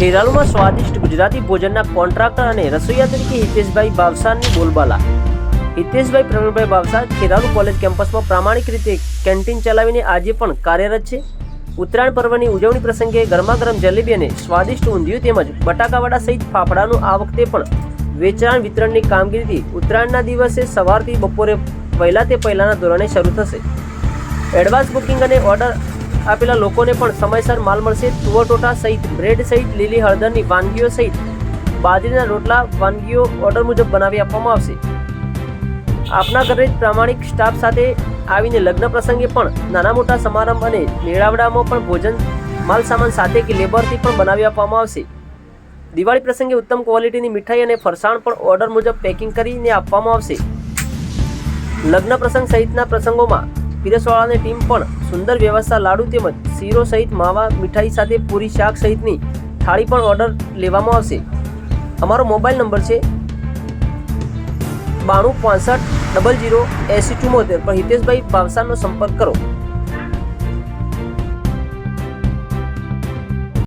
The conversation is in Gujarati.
ખેરાલુમાં સ્વાદિષ્ટ ગુજરાતી ભોજનના કોન્ટ્રાક્ટર અને રસોઈયા તરીકે હિતેશભાઈ ભાવસારની બોલબાલા. હિતેશભાઈ પ્રવીણભાઈ બાવસા ખેરાલુ કોલેજ કેમ્પસમાં પ્રામાણિક રીતે કેન્ટીન ચલાવીને આજે પણ કાર્યરત છે. ઉત્તરાયણ પર્વની ઉજવણી પ્રસંગે ગરમાગરમ જલેબી અને સ્વાદિષ્ટ ઊંધિયું તેમજ બટાકાવાડા સહિત ફાફડાનું આ વખતે પણ વેચાણ વિતરણની કામગીરીથી ઉત્તરાયણના દિવસે સવારથી બપોરે પહેલા તે પહેલાના ધોરણે શરૂ થશે. એડવાન્સ બુકિંગ અને ઓર્ડર આપેલા લોકોને પણ સમયસર માલ મળશે. તુવર ટોટા સહિત બ્રેડ સહિત લીલી હળદરની વાનગીઓ સહિત બાજરીના રોટલા વાનગીઓ ઓર્ડર મુજબ બનાવી આપવામાં આવશે. આપના ઘરે જ પ્રામાણિક સ્ટાફ સાથે આવીને લગ્ન પ્રસંગે પણ નાના મોટા સમારંભ અને મેળાવડામાં પણ ભોજન, માલ સામાન સાથે કે લેબરથી પણ બનાવી આપવામાં આવશે. દિવાળી પ્રસંગે ઉત્તમ ક્વોલિટીની મીઠાઈ અને ફરસાણ પણ ઓર્ડર મુજબ પેકિંગ કરીને આપવામાં આવશે. લગ્ન પ્રસંગ સહિતના પ્રસંગોમાં પીરસવાળાની ટીમ પણ સુંદર વ્યવસ્થા, લાડુ તેમજ શીરો સહિત માવા, મીઠાઈ સાથે પૂરી શાક સહિતની થાળી પણ ઓર્ડર લેવામાં આવશે. અમારો મોબાઈલ નંબર છે બાણું પાસઠ ડબલ જીરો એંસી ચુમ્મોતેર પર હિતેશભાઈ ભાવસારનો સંપર્ક કરો.